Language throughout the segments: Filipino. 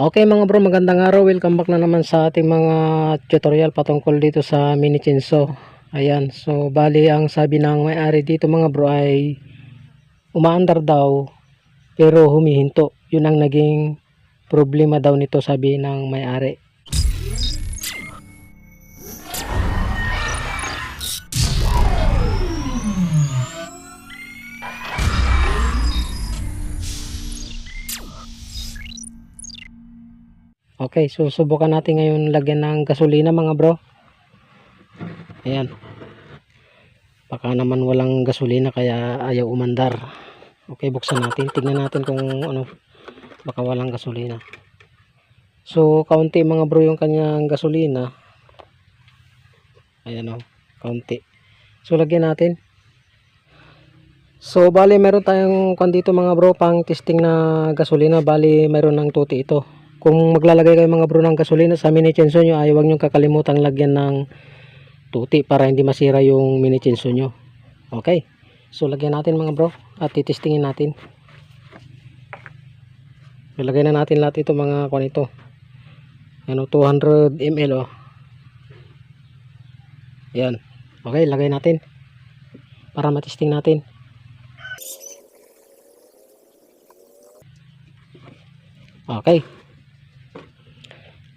Okay mga bro, magandang araw. Welcome back na naman sa ating mga tutorial patungkol dito sa mini chainsaw. Ayan, so bali ang sabi ng may-ari dito mga bro ay umaandar daw pero humihinto. Yun ang naging problema daw nito sabi ng may-ari. Okay, so subukan natin ngayon lagyan ng gasolina mga bro. Ayan. Baka naman walang gasolina kaya ayaw umandar. Okay, buksan natin. Tignan natin kung ano, baka walang gasolina. So, kaunti mga bro yung kanyang gasolina. Ayan o, kaunti. So, lagyan natin. So, bali meron tayong kwan dito mga bro pang testing na gasolina. Bali meron ng tuti ito kung maglalagay kayo mga bro ng gasolina sa mini chenso nyo ay huwag nyo kakalimutan lagyan ng tuti para hindi masira yung mini chenso nyo. Okay. So lagyan natin mga bro at titestingin natin. Ilagay na natin lahat ito mga kwan ito. Ano 200 ml oh. Yan okay lagay natin para matesting natin. Okay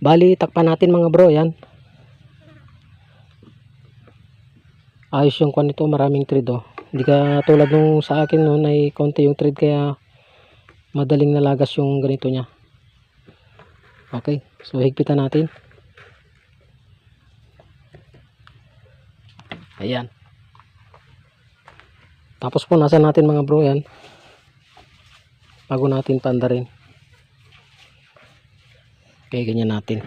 Bali, takpan natin mga bro, yan. Ayos yung kwan nito, maraming thread oh. Hindi ka tulad nung sa akin noon ay konti yung thread kaya madaling nalagas yung ganito niya. Okay, so higpitan natin. Ayan. Tapos po nasa natin mga bro yan. Bago natin pandarin. Okay, ganyan natin.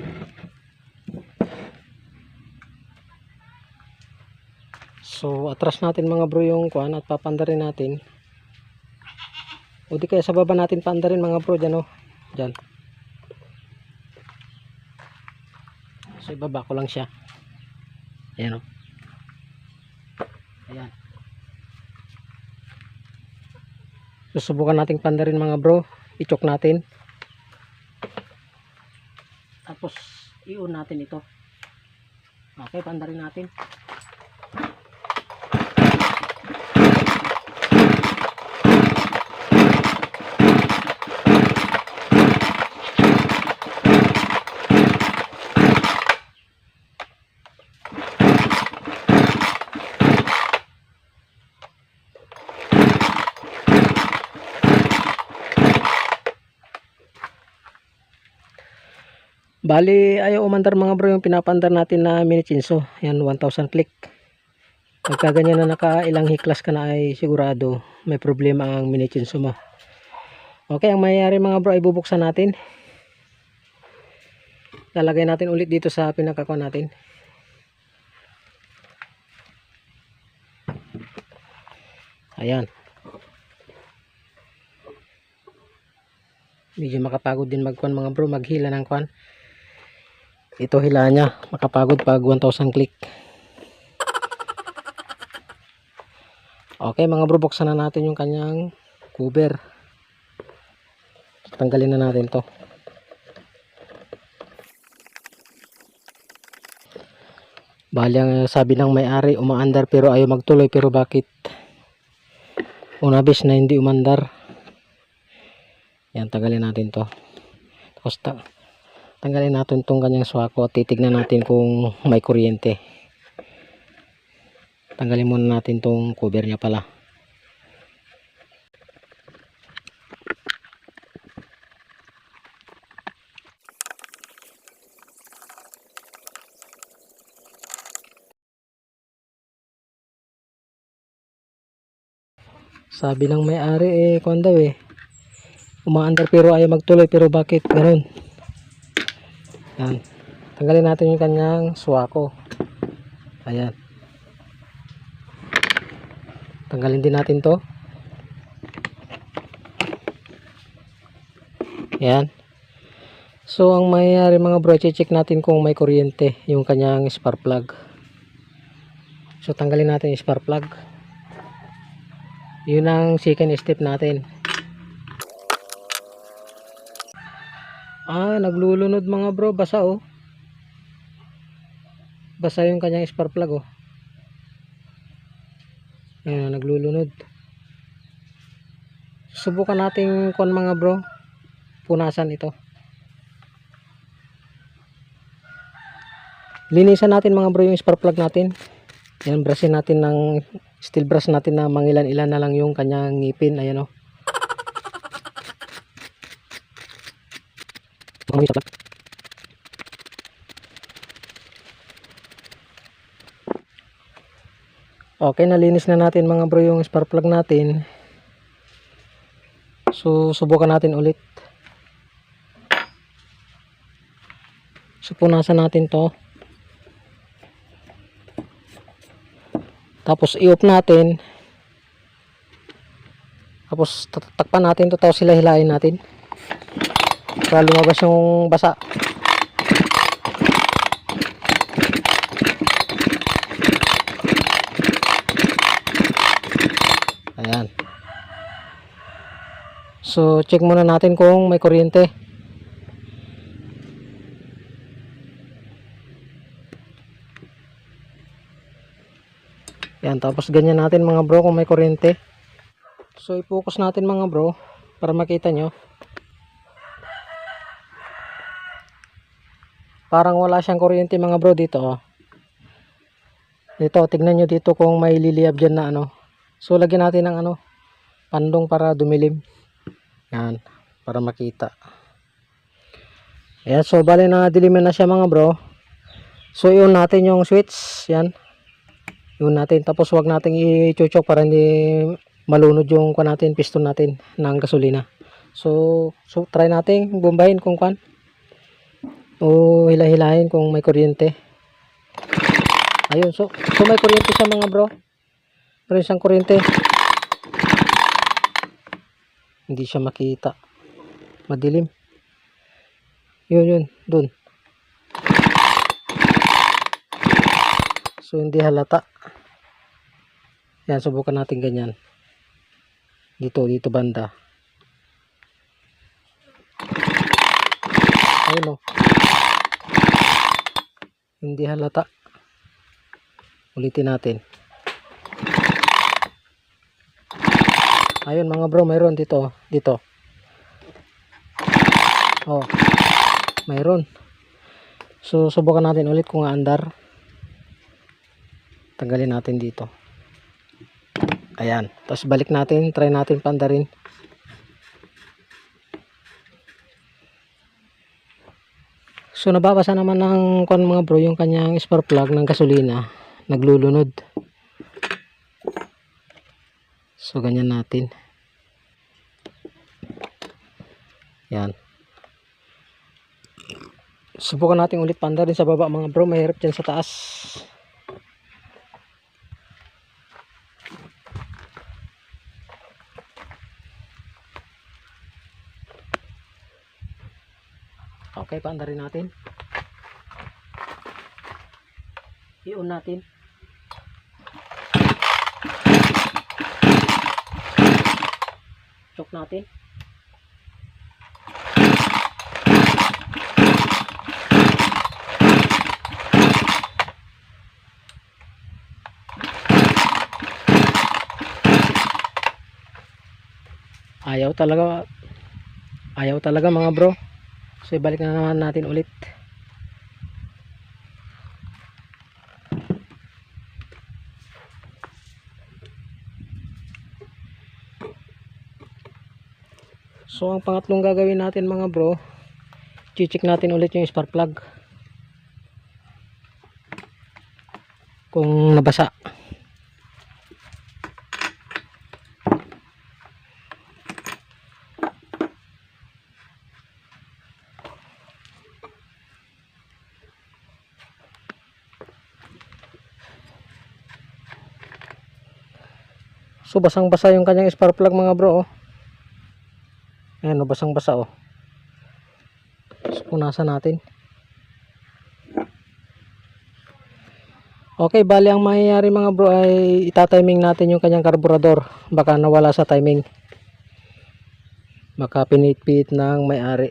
So, atras natin mga bro yung kuan at papandarin natin. O di kaya sa baba natin pandarin mga bro dyan o. Dyan. So, ibaba ko lang siya. Ayan o. Ayan. Susubukan nating pandarin mga bro. I-choke natin. Tapos, i-on natin ito. Okay, pandarin natin. Bali, ayaw umandar mga bro yung pinapandar natin na mini chinso. Yan, 1,000 click. Pagka ganyan na nakailang hiklas ka na ay sigurado may problema ang mini chinso mo. Okay, ang mayayari mga bro ay bubuksan natin. Lalagay natin ulit dito sa pinakakuha natin. Ayan. Medyo makapagod din magkuhan mga bro, maghila ng kuhan ito hila niya. Makapagod pag 1000 click. Okay mga bro buksan na natin yung kanyang cover. Tanggalin na natin to. Bali ang sabi ng may-ari umaandar pero ayaw magtuloy pero bakit? Una bis na hindi umandar. Yan tanggalin natin to. Tapos ta tanggalin natin itong kanyang swako at titignan natin kung may kuryente. Tanggalin muna natin itong cover niya pala. Sabi ng may-ari eh kung daw eh. Umaandar pero ayaw magtuloy pero bakit? Ganun yan. Tanggalin natin yung kanyang suwako. Ayan. Tanggalin din natin to. Ayan. So, ang mayayari mga bro, check natin kung may kuryente yung kanyang spark plug. So, tanggalin natin yung spark plug. Yun ang second step natin. Ah, naglulunod mga bro, basa oh. Basa yung kanyang spark plug oh. Ayan, naglulunod. Subukan natin kon mga bro. Punasan ito. Linisan natin mga bro yung spark plug natin. Yan, brushin natin ng steel brush natin na mangilan-ilan na lang yung kanyang ngipin. Ayan oh. Mga spark plug. Okay, nalinis na natin mga bro yung spark plug natin. So, subukan natin ulit. So, natin to. Tapos, i-off natin. Tapos, tatakpan natin to. Tapos, sila hilahin natin. Para lumabas yung basa. Ayan. So, check muna natin kung may kuryente. Yan, tapos ganyan natin mga bro kung may kuryente. So, i-focus natin mga bro para makita nyo. Parang wala siyang kuryente mga bro dito. Oh. Dito, tignan nyo dito kung may liliyab dyan na ano. So, lagyan natin ng ano, pandong para dumilim. Yan, para makita. Ayan, so bali na diliman na siya mga bro. So, yun natin yung switch. Yan. Yun natin. Tapos, wag natin i-chuchok para hindi malunod yung kwan natin, piston natin ng gasolina. So, so try natin bombahin kung kwan. O hila-hilahin kung may kuryente. Ayun, so, so may kuryente siya mga bro. Meron siyang kuryente. Hindi siya makita. Madilim. Yun, yun. Dun. So, hindi halata. Yan, subukan natin ganyan. Dito, dito banda. Ayun o. Hindi halata. Ulitin natin. Ayun mga bro, mayroon dito, dito. Oh. Mayroon. So subukan natin ulit kung aandar. Tanggalin natin dito. Ayan. Tapos balik natin, try natin pandarin. So nababasa naman ng kon mga bro yung kanyang spark plug ng gasolina naglulunod. So ganyan natin. Yan. Subukan natin ulit panda rin sa baba mga bro. Mahirap dyan sa taas. Okay, panda rin natin. I-on natin. Chok natin. Ayaw talaga ayaw talaga mga bro. So ibalik na naman natin ulit. So ang pangatlong gagawin natin mga bro, chichik natin ulit yung spark plug. Kung nabasa. So basang basa yung kanyang spark plug mga bro oh. Ayan, oh, basang-basa oh. Punasan natin. Okay, bali ang mangyayari mga bro ay itatiming natin yung kanyang karburador. Baka nawala sa timing. Baka pinit-pit ng may-ari.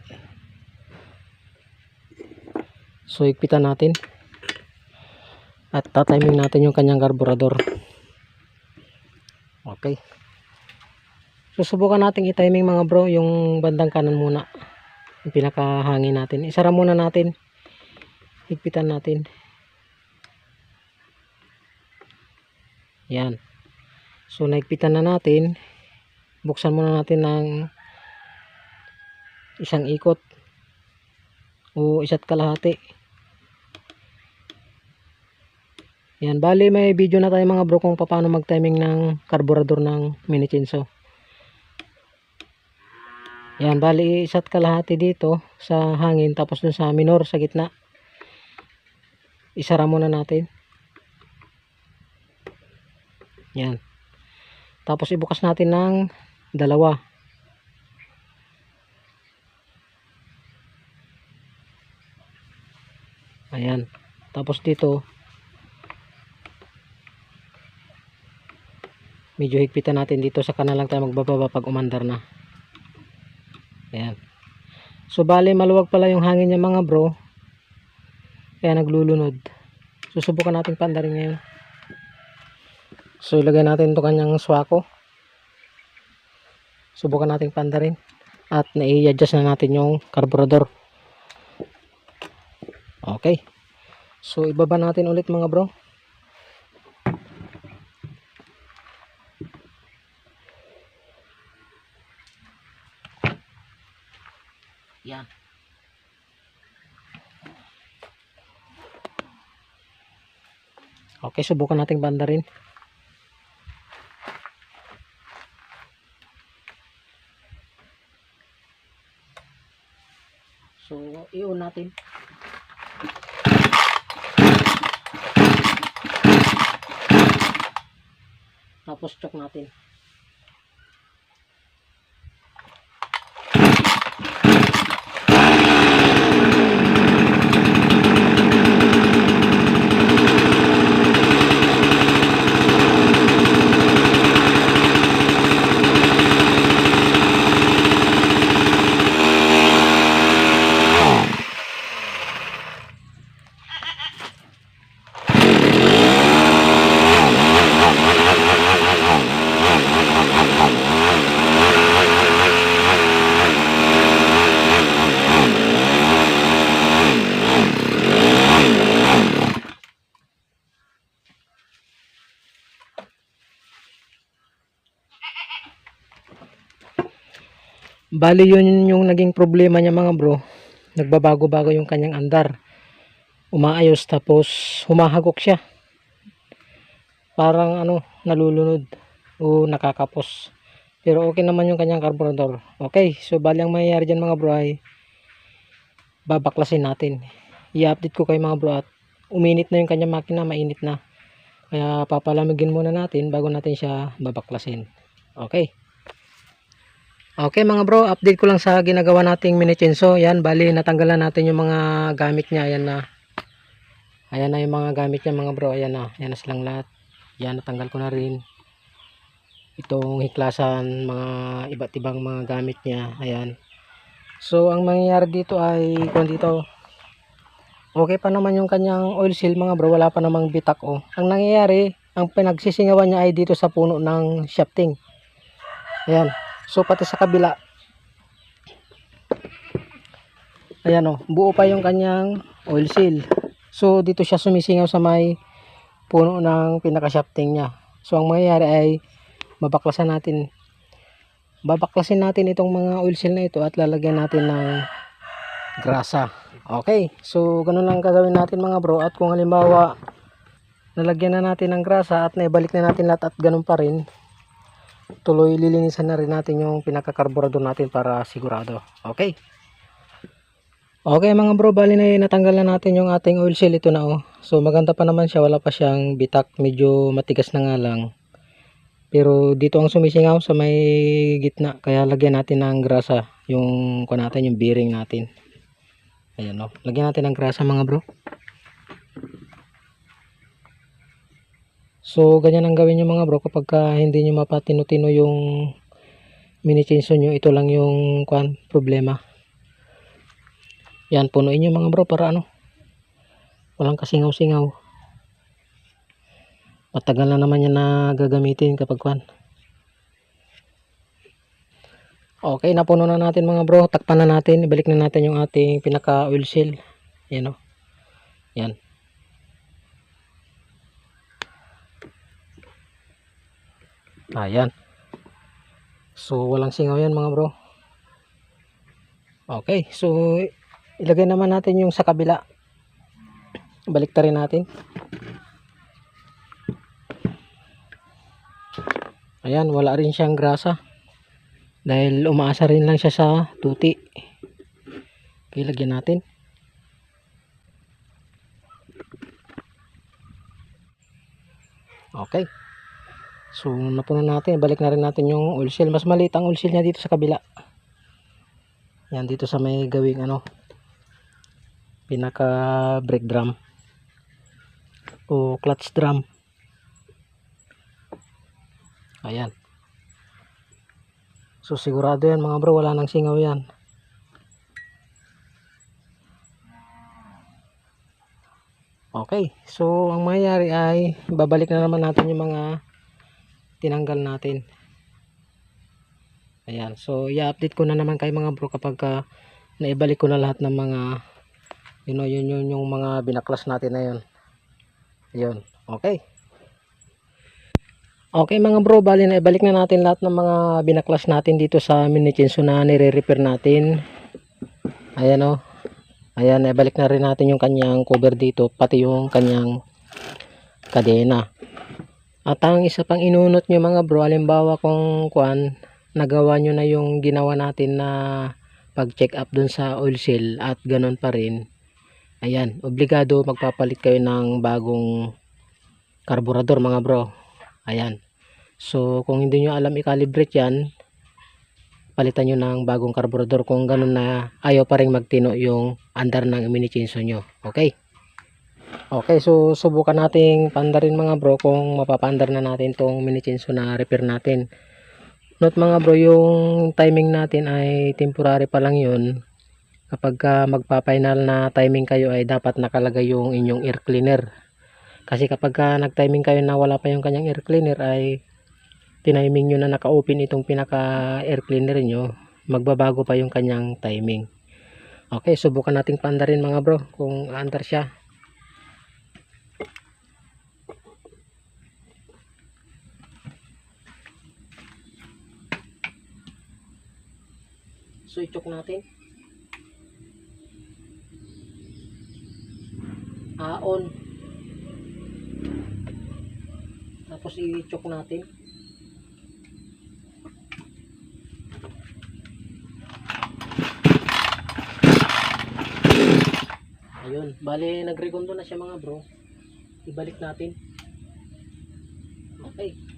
So higpitan natin. At tatiming natin yung kanyang karburador. Okay. Susubukan natin i-timing mga bro yung bandang kanan muna. Yung pinakahangin natin. Isara muna natin. Higpitan natin. Yan. So naigpitan na natin. Buksan muna natin ng isang ikot o isa't kalahati. Yan, bali may video na tayo mga bro kung paano mag-timing ng karburador ng mini chainsaw. Yan, bali isa't kalahati dito sa hangin tapos dun sa minor sa gitna. Isara muna natin. Yan. Tapos ibukas natin ng dalawa. Ayan. Tapos dito medyo higpitan natin dito sa kanan lang tayo magbababa pag umandar na. Ayan. So bali maluwag pala yung hangin niya mga bro. Kaya naglulunod. Susubukan natin pandarin ngayon. So ilagay natin ito kanyang swako. Subukan natin pandarin. At nai-adjust na natin yung carburetor. Okay. So ibaba natin ulit mga bro. Yan. Okay, subukan nating banda rin. So, i-on natin. Tapos choke natin. Bali yun yung naging problema niya mga bro. Nagbabago-bago yung kanyang andar. Umaayos tapos humahagok siya. Parang ano, nalulunod o nakakapos. Pero okay naman yung kanyang carburetor. Okay, so bali ang mangyayari dyan mga bro ay babaklasin natin. I-update ko kay mga bro at uminit na yung kanyang makina, mainit na. Kaya papalamigin muna natin bago natin siya babaklasin. Okay. Okay mga bro, update ko lang sa ginagawa nating mini chainsaw. Yan, bali natanggalan natin yung mga gamit niya. Ayan na. Ayan na yung mga gamit niya mga bro. Ayan na. Ayan na silang lahat. Yan, natanggal ko na rin. Itong hiklasan, mga iba't ibang mga gamit niya. Ayan. So, ang mangyayari dito ay, kung dito, okay pa naman yung kanyang oil seal mga bro. Wala pa namang bitak oh. Ang nangyayari, ang pinagsisingawan niya ay dito sa puno ng shafting. Ayan. So pati sa kabila. Ayan oh, buo pa yung kanyang oil seal. So dito siya sumisingaw sa may puno ng pinaka-shafting niya. So ang mangyayari ay mabaklasan natin. Babaklasin natin itong mga oil seal na ito at lalagyan natin ng grasa. Okay, so ganun lang gagawin natin mga bro at kung halimbawa nalagyan na natin ng grasa at naibalik na natin lahat at ganun pa rin tuloy lilinisan na rin natin yung pinakakarburador natin para sigurado. Okay. Okay mga bro, bali na natanggal na natin yung ating oil seal ito na oh. So maganda pa naman siya, wala pa siyang bitak, medyo matigas na nga lang. Pero dito ang sumisingaw sa may gitna, kaya lagyan natin ng grasa yung ko natin, yung bearing natin. Ayan oh. Lagyan natin ng grasa mga bro. So, ganyan ang gawin nyo mga bro kapag ka hindi nyo mapatino-tino yung mini chainsaw nyo. Ito lang yung kwan, problema. Yan, punuin nyo mga bro para ano, walang kasingaw-singaw matagal na naman yan na gagamitin kapag kwan okay napuno na natin mga bro takpan na natin ibalik na natin yung ating pinaka oil seal yan o yan ayan. So walang singaw yan mga bro. Okay so ilagay naman natin yung sa kabila. Balik rin natin. Ayan wala rin siyang grasa. Dahil umaasa rin lang siya sa tuti. Okay lagyan natin. Okay so napuno natin. Balik na rin natin yung oil seal mas maliit ang oil seal niya dito sa kabila. Yan dito sa may gawing ano pinaka brake drum. O clutch drum. Ayan. So sigurado yan mga bro. Wala nang singaw yan. Okay. So ang mangyayari ay babalik na naman natin yung mga tinanggal natin. Ayan. So i-update ko na naman kay mga bro kapag ka naibalik ko na lahat ng mga yun know, yun yun yung mga binaklas natin na yun. Yun. Okay. Okay mga bro bali na ibalik na natin lahat ng mga binaklas natin dito sa mini chinso na nire-repair natin. Ayan o ayan ibalik na rin natin yung kanyang cover dito pati yung kanyang kadena at ang isa pang inunot nyo mga bro alimbawa kung kwan nagawa nyo na yung ginawa natin na pag check up dun sa oil seal at ganun pa rin ayan obligado magpapalit kayo ng bagong karburador mga bro. Ayan. So kung hindi nyo alam i-calibrate yan palitan nyo ng bagong karburador. Kung ganun na ayaw pa rin magtino yung andar ng mini chinso nyo. Okay okay so subukan nating pandarin mga bro kung mapapandar na natin tong mini chinso na repair natin. Note mga bro yung timing natin ay temporary pa lang yun. Kapag ka magpa-final na timing kayo ay dapat nakalagay yung inyong air cleaner. Kasi kapag ka nag-timing kayo na wala pa yung kanyang air cleaner ay tiniming nyo na naka-open itong pinaka air cleaner nyo magbabago pa yung kanyang timing. Okay subukan nating pandarin mga bro kung aandar siya so i-choke natin. Ah on tapos i-choke natin. Ayun. Bali nagrekondo na siya mga bro. Ibalik natin. Okay